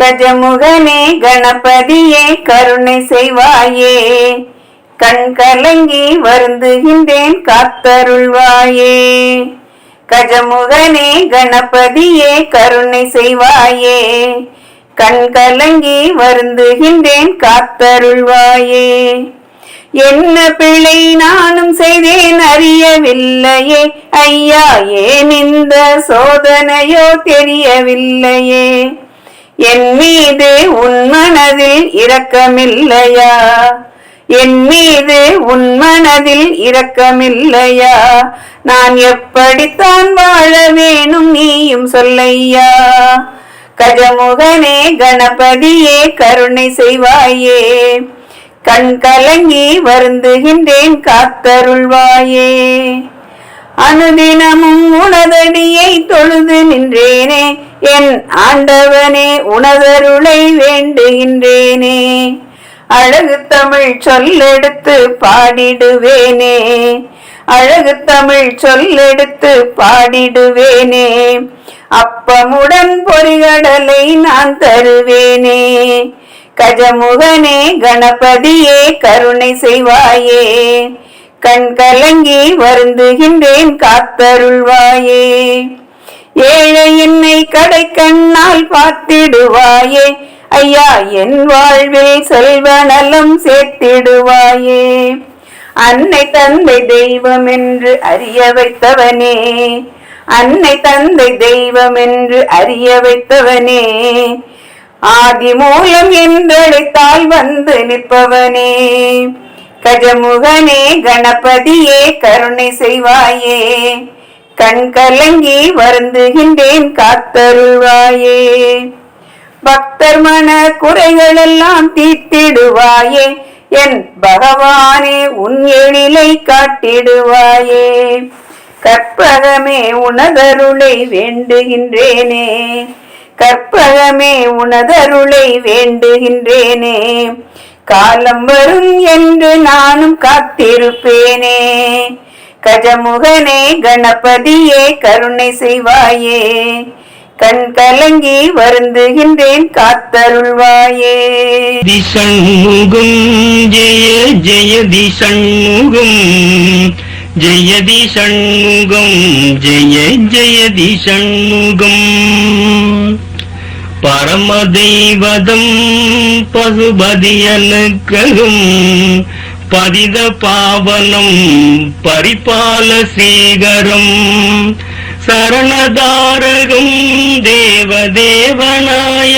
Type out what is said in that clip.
கஜமுகனே கணபதியே கருணை செய்வாயே. கண் கலங்கி வருந்துகின்றேன் காத்தருள்வாயே. கஜமுகனே கணபதியே கருணை செய்வாயே. கண் கலங்கி வருந்துகின்றேன் காத்தருள்வாயே. என்ன பிழை நானும் செய்தேன் அறியவில்லையே. ஐயா ஏன் இந்த சோதனையோ தெரியவில்லையே. என் மீது உன் மனதில் இரக்கமில்லையா? என் மீது உன் மனதில் இரக்கமில்லையா? நான் எப்படித்தான் வாழ வேணும் நீயும் சொல்லையா? கஜமுகனே கணபதியே கருணை செய்வாயே. கண் கலங்கி வருந்துகின்றேன் காத்தருள்வாயே. அனுதினமும் உனதடியை தொழுது நின்றேனே என் ஆண்டவனே உனதருளை வேண்டுகின்றேனே. அழகு தமிழ் சொல்லெடுத்து பாடிடுவேனே. அழகு தமிழ் சொல்லெடுத்து பாடிடுவேனே. அப்பமுடன் பொறிகடலை நான் தருவேனே. கஜமுகனே கணபதியே கருணை செய்வாயே. கண் கலங்கி வருந்துகின்றேன் காத்தருள்வாயே. ஏழை என்னை கடை கண்ணால் பார்த்திடுவாயே. ஐயா என் வாழ்வில் செல்வ நலம் சேர்த்திடுவாயே. அன்னை தந்தை தெய்வம் என்று அறிய வைத்தவனே. அன்னை தந்தை தெய்வம் என்று அறிய வைத்தவனே. ஆதி மூலம் என்றழைத்தால் வந்து நிற்பவனே. கஜமுகனே கணபதியே கருணை செய்வாயே. கண் கலங்கி வருந்துகின்றேன் காத்தருள்வாயே. பக்தர் மன குறைகளெல்லாம் தீர்த்திடுவாயே. என் பகவானே உன் எழிலை காட்டிடுவாயே. கற்பகமே உனதருளை வேண்டுகின்றேனே. கற்பகமே உனதருளை வேண்டுகின்றேனே. காலம் வரும் என்று நானும் காத்திருப்பேனே. கஜமுகனே கணபதியே கருணை செய்வாயே. கண் கலங்கி வருந்துகின்றேன் காத்தருள்வாயே. திசண்முகம் ஜெய ஜெய திசண்முகம். ஜெயதி சண்முகம் ஜெய ஜெயதி சண்முகம் பரம தெய்வதம் அனுக்கரும் பதித பாவனம் பரிபால சீகரம் சரணதாரகம் தேவதேவனாய